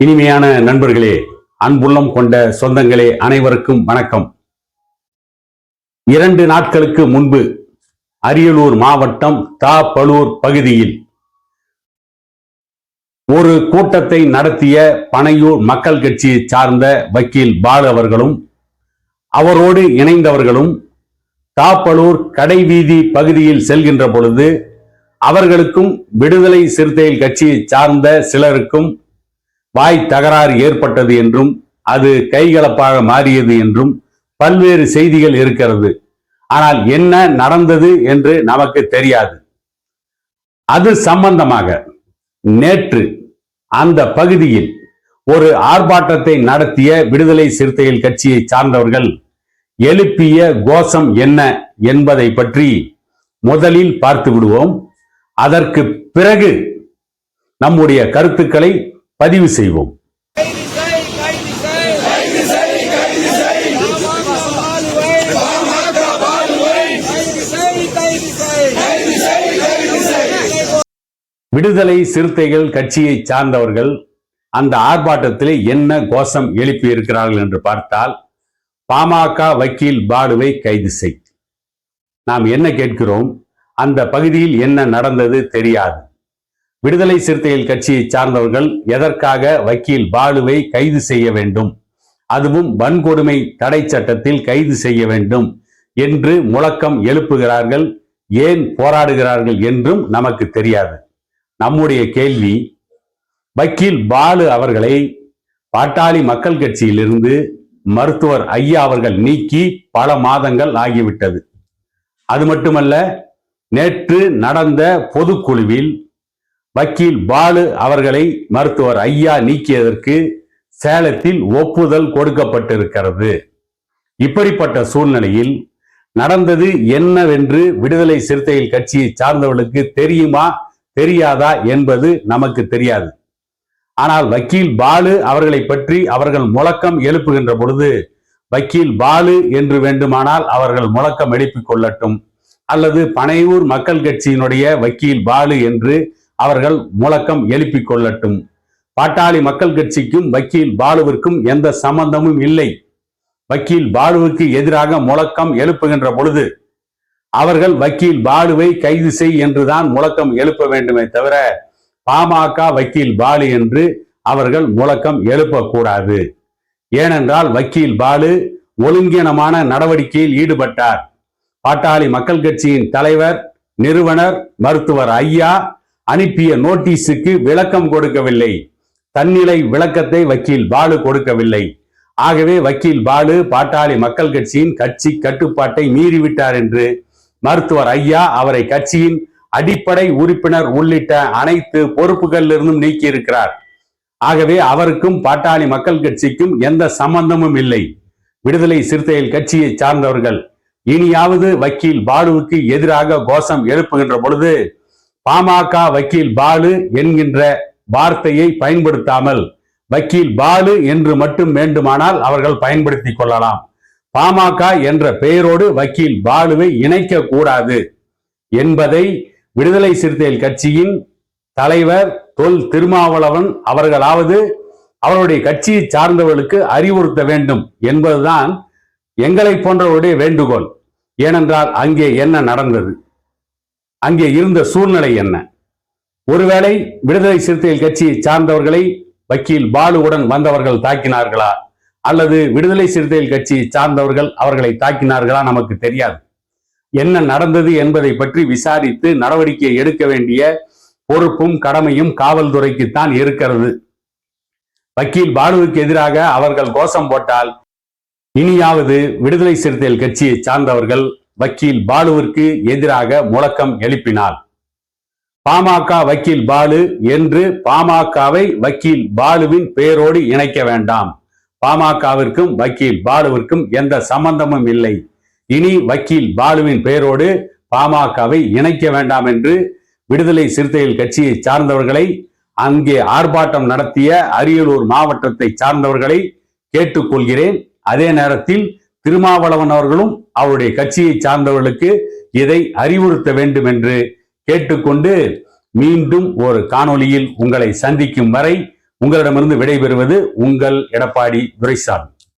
இனிமையான நண்பர்களே அன்புள்ளம் கொண்ட சொந்தங்களே அனைவருக்கும் வணக்கம். இரண்டு நாட்களுக்கு முன்பு அரியலூர் மாவட்டம் தாப்பலூர் பகுதியில் ஒரு கூட்டத்தை நடத்திய பனையூர் மக்கள் கட்சியை சார்ந்த வக்கீல் பாலு அவர்களும் அவரோடு இணைந்தவர்களும் தாப்பலூர் கடைவீதி பகுதியில் செல்கின்ற பொழுது அவர்களுக்கும் விடுதலை சிறுத்தைகள் கட்சியை சார்ந்த சிலருக்கும் வாய் தகராறு ஏற்பட்டது என்றும் அது கைகலப்பாக மாறியது என்றும் பல்வேறு செய்திகள் இருக்கிறது. ஆனால் என்ன நடந்தது என்று நமக்கு தெரியாது. அது சம்பந்தமாக நேற்று அந்த பகுதியில் ஒரு ஆர்ப்பாட்டத்தை நடத்திய விடுதலை சிறுத்தைகள் கட்சியை சார்ந்தவர்கள் எழுப்பிய கோஷம் என்ன என்பதை பற்றி முதலில் பார்த்து விடுவோம். அதற்கு பிறகு நம்முடைய கருத்துக்களை பதிவு செய்வோம். விடுதலை சிறுத்தைகள் கட்சியை சார்ந்தவர்கள் அந்த ஆர்ப்பாட்டத்திலே என்ன கோஷம் எழுப்பி இருக்கிறார்கள் என்று பார்த்தால் பாமக வக்கீல் பாலுவை கைது செய். நாம் என்ன கேட்கிறோம்? அந்த பகுதியில் என்ன நடந்தது தெரியாது. விடுதலை சிறுத்தைகள் கட்சியை சார்ந்தவர்கள் எதற்காக வக்கீல் பாலுவை கைது செய்ய வேண்டும்? அதுவும் வன்கொடுமை தடை சட்டத்தில் கைது செய்ய வேண்டும் என்று முழக்கம் எழுப்புகிறார்கள். ஏன் போராடுகிறார்கள் என்றும் நமக்கு தெரியாது. நம்முடைய கேள்வி வக்கீல் பாலு அவர்களை பாட்டாளி மக்கள் கட்சியிலிருந்து மருத்துவர் ஐயா அவர்கள் நீக்கி பல மாதங்கள் ஆகிவிட்டது. அது மட்டுமல்ல நேற்று நடந்த பொதுக்குழுவில் வக்கீல் பாலு அவர்களை மருத்துவர் ஐயா நீக்கியதற்கு சேலத்தில் ஒப்புதல் கொடுக்கப்பட்டிருக்கிறது. இப்படிப்பட்ட சூழ்நிலையில் நடந்தது என்னவென்று விடுதலை சிறுத்தைகள் கட்சியை சார்ந்தவர்களுக்கு தெரியுமா தெரியாதா என்பது நமக்கு தெரியாது. ஆனால் வக்கீல் பாலு அவர்களை பற்றி அவர்கள் முழக்கம் எழுப்புகின்ற பொழுது வக்கீல் பாலு என்று வேண்டுமானால் அவர்கள் முழக்கம் எழுப்பிக் கொள்ளட்டும். அல்லது பனையூர் மக்கள் கட்சியினுடைய வக்கீல் பாலு என்று அவர்கள் முழக்கம் எழுப்பிக் கொள்ளட்டும். பாட்டாளி மக்கள் கட்சிக்கும் வக்கீல் பாலுவிற்கும் எந்த சம்பந்தமும் இல்லை. வக்கீல் பாலுவுக்கு எதிராக முழக்கம் எழுப்புகின்ற பொழுது அவர்கள் வக்கீல் பாலுவை கைது செய் என்றுதான் முழக்கம் எழுப்ப வேண்டுமே தவிர பாமக வக்கீல் பாலு என்று அவர்கள் முழக்கம் எழுப்பக்கூடாது. ஏனென்றால் வக்கீல் பாலு ஒழுங்கீனமான நடவடிக்கையில் ஈடுபட்டார். பாட்டாளி மக்கள் கட்சியின் தலைவர் நிறுவனர் மருத்துவர் ஐயா அனுப்பிய நோட்டீஸுக்கு விளக்கம் கொடுக்கவில்லை. தன்னிலை விளக்கத்தை வக்கீல் பாலு கொடுக்கவில்லை. ஆகவே வக்கீல் பாலு பாட்டாளி மக்கள் கட்சியின் கட்சி கட்டுப்பாட்டை மீறிவிட்டார் என்று மருத்துவர் ஐயா அவரை கட்சியின் அடிப்படை உறுப்பினர் உள்ளிட்ட அனைத்து பொறுப்புகளிலிருந்தும் நீக்கி இருக்கிறார் ஆகவே அவருக்கும் பாட்டாளி மக்கள் கட்சிக்கும் எந்த சம்பந்தமும் இல்லை. விடுதலை சிறுத்தைகள் கட்சியை சார்ந்தவர்கள் இனியாவது வக்கீல் பாலுவுக்கு எதிராக கோஷம் எழுப்புகின்ற பொழுது பாமக வக்கீல் பாலு என்கின்ற வார்த்தையை பயன்படுத்தாமல் வக்கீல் பாலு என்று மட்டும் வேண்டுமானால் அவர்கள் பயன்படுத்திக் கொள்ளலாம். பாமக என்ற பெயரோடு வக்கீல் பாலுவை இணைக்க கூடாது என்பதை விடுதலை சிறுத்தைகள் கட்சியின் தலைவர் தொல் திருமாவளவன் அவர்களாவது அவருடைய கட்சியை சார்ந்தவர்களுக்கு அறிவுறுத்த வேண்டும் என்பதுதான் எங்களை போன்றவருடைய வேண்டுகோள். ஏனென்றால் அங்கே என்ன நடந்தது? அங்கே இருந்த சூழ்நிலை என்ன? ஒருவேளை விடுதலை சிறுத்தைகள் கட்சியை சார்ந்தவர்களை வக்கீல் பாலுவுடன் வந்தவர்கள் தாக்கினார்களா? அல்லது விடுதலை சிறுத்தைகள் கட்சியை சார்ந்தவர்கள் அவர்களை தாக்கினார்களா நமக்கு தெரியாது. என்ன நடந்தது என்பதை பற்றி விசாரித்து நடவடிக்கை எடுக்க வேண்டிய பொறுப்பும் கடமையும் காவல்துறைக்குத்தான் இருக்கிறது. வக்கீல் பாலுவுக்கு எதிராக அவர்கள் கோஷம் போட்டால் இனியாவது விடுதலை சிறுத்தைகள் கட்சியை சார்ந்தவர்கள் வக்கீல் பாலுவிற்கு எதிராக முழக்கம் எழுப்பினார். பாமக வக்கீல் பாலு என்று பாமகவை வக்கீல் பாலுவின் பெயரோடு இணைக்க வேண்டாம். பாமகவிற்கும் வக்கீல் பாலுவிற்கும் எந்த சம்பந்தமும் இல்லை. இனி வக்கீல் பாலுவின் பெயரோடு பாமகவை இணைக்க வேண்டாம் என்று விடுதலை சிறுத்தைகள் கட்சியை சார்ந்தவர்களை அங்கே ஆர்ப்பாட்டம் நடத்திய அரியலூர் மாவட்டத்தை சார்ந்தவர்களை கேட்டுக்கொள்கிறேன். அதே நேரத்தில் திருமாவளவன் அவர்களும் அவருடைய கட்சியை சார்ந்தவர்களுக்கு இதை அறிவுறுத்த வேண்டும் என்று கேட்டுக்கொண்டு மீண்டும் ஒரு காணொளியில் உங்களை சந்திக்கும் வரை உங்களிடமிருந்து விடைபெறுவது உங்கள் எடப்பாடி துரைசாமி.